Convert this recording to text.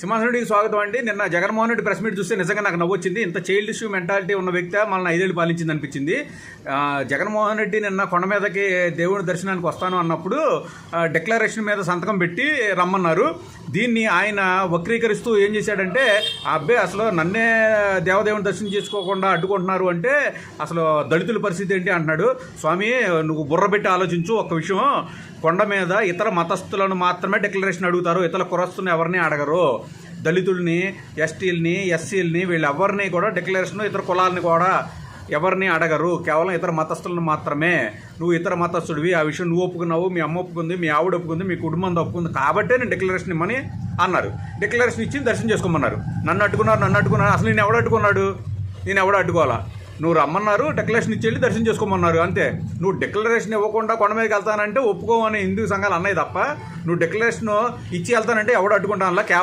సింహాసనుడికి స్వాగతం అండి. నిన్న జగన్మోహన్ రెడ్డి ప్రెస్ మీట్ చూస్తే నిజంగా నాకు నవ్వొచ్చింది. ఇంత చైల్డ్ ఇష్యూ మెంటాలిటీ ఉన్న వ్యక్తి మనల్ని ఐదేళ్ళు పాలించింది అనిపించింది. జగన్మోహన్ రెడ్డి నిన్న కొండ మీదకి దేవుడి దర్శనానికి వస్తాను అన్నప్పుడు డిక్లరేషన్ మీద సంతకం పెట్టి రమ్మన్నారు. దీన్ని ఆయన వక్రీకరిస్తూ ఏం చేశాడంటే ఆ అబ్బాయి అసలు నన్నే దేవదేవుని దర్శనం చేసుకోకుండా అడ్డుకుంటున్నారు అంటే అసలు దళితుల పరిస్థితి ఏంటి అంటున్నాడు. స్వామి నువ్వు బుర్ర పెట్టి ఆలోచించు ఒక విషయం. కొండ మీద ఇతర మతస్థులను మాత్రమే డిక్లరేషన్ అడుగుతారు. ఇతర కురస్తులను ఎవరిని అడగరు. దళితుల్ని ఎస్టీలని ఎస్సీలని వీళ్ళు ఎవరిని కూడా డిక్లరేషన్ ఇతర కులాలని కూడా ఎవరిని అడగరు. కేవలం ఇతర మతస్థులను మాత్రమే. నువ్వు ఇతర మతస్థుడివి. ఆ విషయం నువ్వు ఒప్పుకున్నావు మీ అమ్మ ఒప్పుకుంది మీ ఆవిడ ఒప్పుకుంది మీ కుటుంబం ఒప్పుకుంది. కాబట్టే నేను డిక్లరేషన్ ఇమ్మని అన్నారు. డిక్లరేషన్ ఇచ్చి దర్శనం చేసుకోమన్నారు. నన్ను అడ్డుకున్నారు నన్ను అడ్డుకున్నారు. అసలు నేను ఎవడు అడ్డుకున్నాడు? నేను ఎవడు అడ్డుకోవాలా? నువ్వు రమ్మన్నారు డిక్లరేషన్ ఇచ్చి వెళ్ళి దర్శనం చేసుకోమన్నారు. అంతే. నువ్వు డిక్లరేషన్ ఇవ్వకుండా కొండ మీదకి వెళ్తానంటే ఒప్పుకోమని హిందూ సంఘాలు అన్నాయి తప్ప నువ్వు డిక్లరేషన్ ఇచ్చి వెళ్తానంటే ఎవడు అడ్డుకుంటాను కేవలం